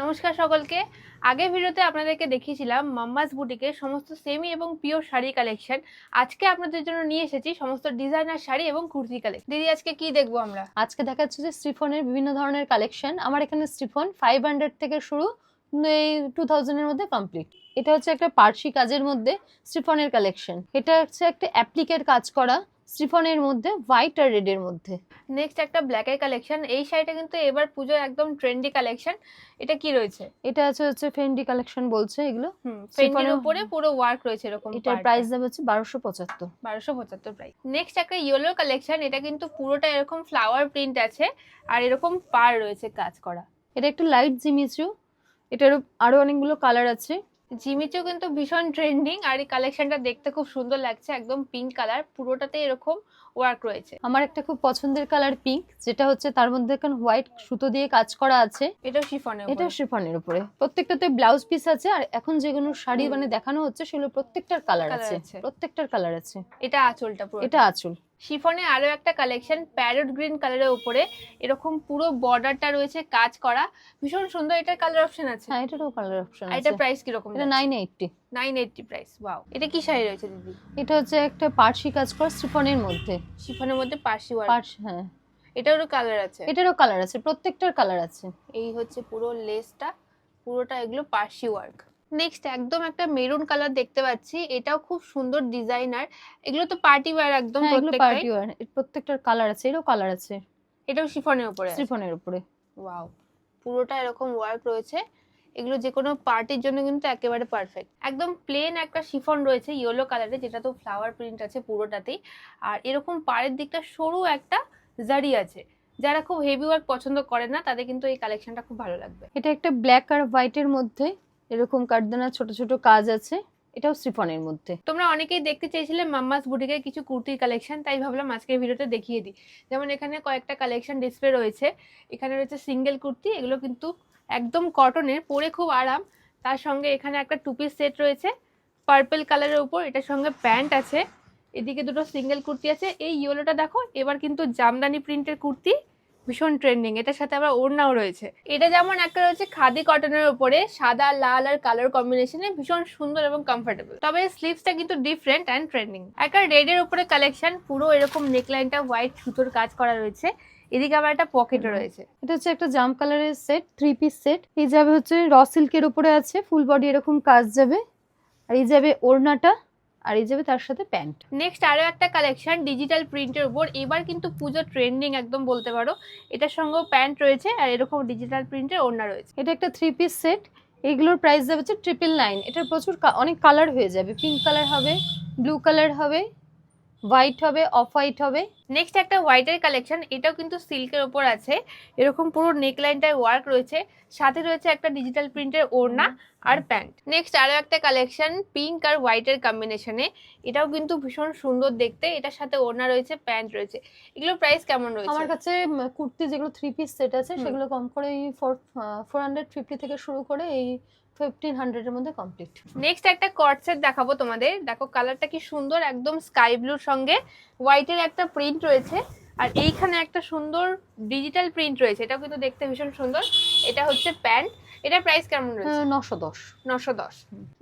নমস্কার সকলকে। আগের ভিডিওতে আপনাদেরকে দেখিয়েছিলাম মাম্মাস বুটিকের সমস্ত সেমি এবং পিওর শাড়ি কালেকশন আজকে আপনাদের জন্য নিয়ে এসেছি সমস্ত ডিজাইনার শাড়ি এবং কুর্তি কালেকশন দিদি, আজকে কি দেখব আমরা? আজকে দেখাচ্ছে যে স্টিফনের বিভিন্ন ধরনের কালেকশন আমার এখানে স্টিফন ফাইভ হান্ড্রেড থেকে শুরু, এই টু থাউজেন্ডের মধ্যে কমপ্লিট এটা হচ্ছে একটা পার্সি কাজের মধ্যে স্টিফনের কালেকশন এটা হচ্ছে একটা অ্যাপ্লিকের কাজ করা। স্টিফনের মধ্যে হোয়াইট আর রেডের মধ্যে। নেক্সট একটা ব্ল্যাকের কালেকশন এই শাড়িটা কিন্তু এবার পুজোর একদম ট্রেন্ডি কালেকশন এটা কি রয়েছে? এটা আছে হচ্ছে ফেন্ডি কালেকশন বলছে এগুলো। ফেন্ডির উপরে পুরো ওয়ার্ক রয়েছে এরকম এটার প্রাইস দাম হচ্ছে বারোশো পঁচাত্তর। বারোশো পঁচাত্তর প্রাইস নেক্সট একটা ইয়েলো কালেকশন এটা কিন্তু পুরোটা এরকম ফ্লাওয়ার প্রিন্ট আছে আর এরকম পার রয়েছে কাজ করা। এটা একটু লাইট জিমিচু এটার আরও অনেকগুলো কালার আছে। জিমিচু কিন্তু ভীষণ ট্রেন্ডিং আর এই কালেকশনটা দেখতে খুব সুন্দর লাগছে, একদম পিঙ্ক কালার পুরোটাতে এরকম ওয়ার্ক রয়েছে। আমার একটা খুব পছন্দের কালার পিঙ্ক যেটা হচ্ছে তার মধ্যে এখন হোয়াইট সুতো দিয়ে কাজ করা আছে। এটাও শিফনে এটা শিফনের উপরে। প্রত্যেকটাতে ব্লাউজ পিস আছে আর এখন যেগুলো শাড়ি মানে দেখানো হচ্ছে সেগুলো প্রত্যেকটার কালার আছে। প্রত্যেকটার কালার আছে। এটা আঁচলটা পুরো। এটা আঁচল। শিফনে আরও একটা কালেকশন প্যারট গ্রিন কালারের উপরে। এরকম পুরো বর্ডারটা রয়েছে কাজ করা। ভীষণ সুন্দর এটা কালার অপশন আছে। হ্যাঁ এটারও কালার অপশন আছে। এটা প্রাইস কীরকম এটা nine eighty nine eighty price wow এটা কি শাড়ি রয়েছে দিদি? এটা হচ্ছে একটা পার্সি কাজ করা শিফনের মধ্যে। শিফনের মধ্যে পার্সি ওয়ার্ক। পার্স হ্যাঁ। এটারও কালার আছে। এটারও কালার আছে প্রত্যেকটার কালার আছে। এই হচ্ছে পুরো লেসটা পুরোটা এগুলো পার্সি ওয়ার্ক। নেক্সট একদম একটা মেরুন কালার দেখতে পাচ্ছি। এটাও খুব সুন্দর ডিজাইনার এগুলো তো পার্টি ওয়্যার একদম হ্যাঁ এগুলো প্রত্যেকটাই। পার্টি ওয়ার প্রত্যেকটার কালার আছে এরও কালার আছে। এটাও শিফনের উপরে শিফনের উপরে। ওয়াও পুরোটা এরকম ওয়ার্ক রয়েছে। এগুলো যে কোনো পার্টির জন্য কিন্তু একেবারে পারফেক্ট একদম প্লেন একটা শিফন রয়েছে ইয়েলো কালারে যেটা তো ফ্লাওয়ার প্রিন্ট আছে পুরোটাতেই। আর এরকম পাড়ের দিকটা সরু একটা জারি আছে। যারা খুব হেভি ওয়ার্ক পছন্দ করে না তাদের কিন্তু এই কালেকশনটা খুব ভালো লাগবে। এটা একটা ব্ল্যাক আর হোয়াইটের মধ্যে এরকম কাঠদানা ছোট ছোট কাজ আছে। এটাও স্টিফনের মধ্যে। তোমরা অনেকেই দেখতে চেয়েছিলে মাম্মাস বুটিকের কিছু কুর্তির কালেকশন তাই ভাবলাম আজকের ভিডিওতে দেখিয়ে দিই। যেমন এখানে কয়েকটা কালেকশন ডিসপ্লে রয়েছে। এখানে রয়েছে সিঙ্গেল কুর্তি এগুলো কিন্তু একদম কটনের, পরে খুব আরাম। তার সঙ্গে এখানে একটা টু পিস সেট রয়েছে পার্পল কালারের উপর, এটার সঙ্গে প্যান্ট আছে। এদিকে দুটো সিঙ্গেল কুর্তি আছে। এই ইয়েলোটা দেখো, এবার কিন্তু জামদানি প্রিন্টের কুর্তি, ভীষণ ট্রেন্ডিং এটার সাথে আবার ওড়নাও রয়েছে। এটা যেমন একটা রয়েছে খাদি কটনের উপরে, সাদা, লাল আর কালার কম্বিনেশনে ভীষণ সুন্দর এবং কমফোর্টেবল তবে স্লিভসটা কিন্তু ডিফারেন্ট অ্যান্ড ট্রেন্ডিং একটা রেডের উপরে কালেকশন পুরো এরকম নেকলাইনটা হোয়াইট সুতোর কাজ করা রয়েছে। এদিকে আবার একটা পকেটও রয়েছে। এটা হচ্ছে একটা জাম কালারের সেট থ্রি পিস সেট এই যাবে হচ্ছে র সিল্কের উপরে আছে ফুল বডি এরকম কাজ যাবে। আর এই যাবে ওড়নাটা আর এই যাবে তার সাথে প্যান্ট। নেক্সট আরও একটা কালেকশন ডিজিটাল প্রিন্টের উপর। এবার কিন্তু পুজো ট্রেন্ডিং একদম বলতে পারো। এটার সঙ্গেও প্যান্ট রয়েছে আর এরকম ডিজিটাল প্রিন্টের ওড়না রয়েছে। এটা একটা থ্রি পিস সেট এগুলোর প্রাইস যাবে হচ্ছে ট্রিপল নাইন এটার প্রচুর অনেক কালার হয়ে যাবে। পিঙ্ক কালার হবে ব্লু কালার হবে। হোয়াইট হবে অফ হোয়াইট হবে। নেক্সট একটা হোয়াইটের কালেকশন এটাও কিন্তু সিল্কের ওপর আছে। এরকম পুরো নেকলাইনটায় ওয়ার্ক রয়েছে। সাথে রয়েছে একটা ডিজিটাল প্রিন্টের ওড়না আর প্যান্ট। নেক্সট আরও একটা কালেকশন পিঙ্ক আর হোয়াইটের কম্বিনেশনে এটাও কিন্তু ভীষণ সুন্দর দেখতে। এটার সাথে ওড়না রয়েছে প্যান্ট রয়েছে। এগুলোর প্রাইস কেমন রয়েছে? আমার কাছে কুর্তি যেগুলো থ্রি পিস সেট আছে সেগুলো কম করে এই ফোর ফোর হান্ড্রেড ফিফটি থেকে শুরু করে এই ফিফটিন হান্ড্রেডের মধ্যে কমপ্লিট নেক্সট একটা কট সেট দেখাবো তোমাদের। দেখো কালারটা কি সুন্দর একদম স্কাই ব্লুর সঙ্গে। হোয়াইটের একটা প্রিন্ট রয়েছে। আর এইখানে একটা সুন্দর ডিজিটাল প্রিন্ট রয়েছে। এটাও কিন্তু দেখতে ভীষণ সুন্দর। এটা হচ্ছে প্যান্ট। এটার প্রাইস কেমন রয়েছে? নশো দশ। নশো দশ।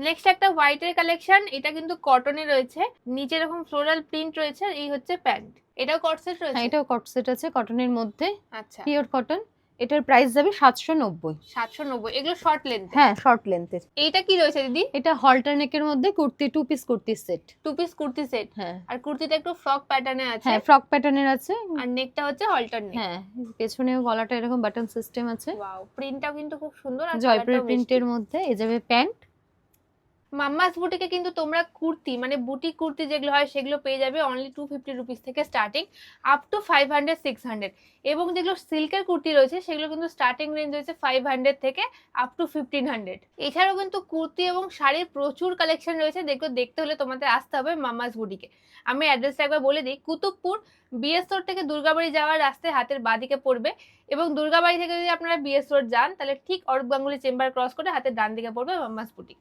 নেক্সট একটা হোয়াইটের কালেকশন এটা কিন্তু কটনে রয়েছে। নিচে এরকম ফ্লোরাল প্রিন্ট রয়েছে। আর এই হচ্ছে প্যান্ট। এটাও কট সেট হ্যাঁ রয়েছে এটাও কট সেট আছে কটনের মধ্যে। আচ্ছা। পিওর কটন এটার প্রাইস যাবে সাতশো নব্বই। সাতশো নব্বই এগুলো শর্ট লেন্থ হ্যাঁ শর্ট লেন্থের এইটা কি রয়েছে দিদি? এটা হল্টার নেকের মধ্যে kurti two piece kurti set two piece kurti set হ্যাঁ। আর কুর্তিটা একটু ফ্রক প্যাটার্নে আছে? হ্যাঁ ফ্রক প্যাটার্নের আছে। আর নেকটা হচ্ছে হল্টার নেক হ্যাঁ পেছনেও গলাটা এরকম বাটন সিস্টেম আছে। ওয়াও প্রিন্টটাও কিন্তু খুব সুন্দর আর জয়পুরের প্রিন্টের মধ্যে এ যাবে প্যান্ট। মাম্মাস বুটিকে কিন্তু তোমরা কুর্তি মানে বুটিক কুর্তি যেগুলো হয় সেগুলো পেয়ে যাবে অনলি টু ফিফটি রুপিস থেকে starting up to five hundred six hundred এবং যেগুলো সিল্কের কুর্তি রয়েছে সেগুলো কিন্তু স্টার্টিং রেঞ্জ রয়েছে ফাইভ হান্ড্রেড থেকে আপ টু ফিফটিন হান্ড্রেড এছাড়াও কিন্তু কুর্তি এবং শাড়ির প্রচুর কালেকশন রয়েছে, দেখো দেখতে হলে তোমাদের আসতে হবে মাম্মাস বুটিকে। আমি অ্যাড্রেসটা একবার বলে দিই, কুতুবপুর বিএস রোড থেকে দুর্গাবাড়ি যাওয়ার রাস্তায় হাতের বাদিকে পড়বে এবং দুর্গাবাড়ি থেকে যদি আপনারা বিএস রোড যান, তাহলে ঠিক অরূপ গাঙ্গুলি চেম্বার ক্রস করে হাতের ডান দিকে পড়বে মাম্মাস বুটিক।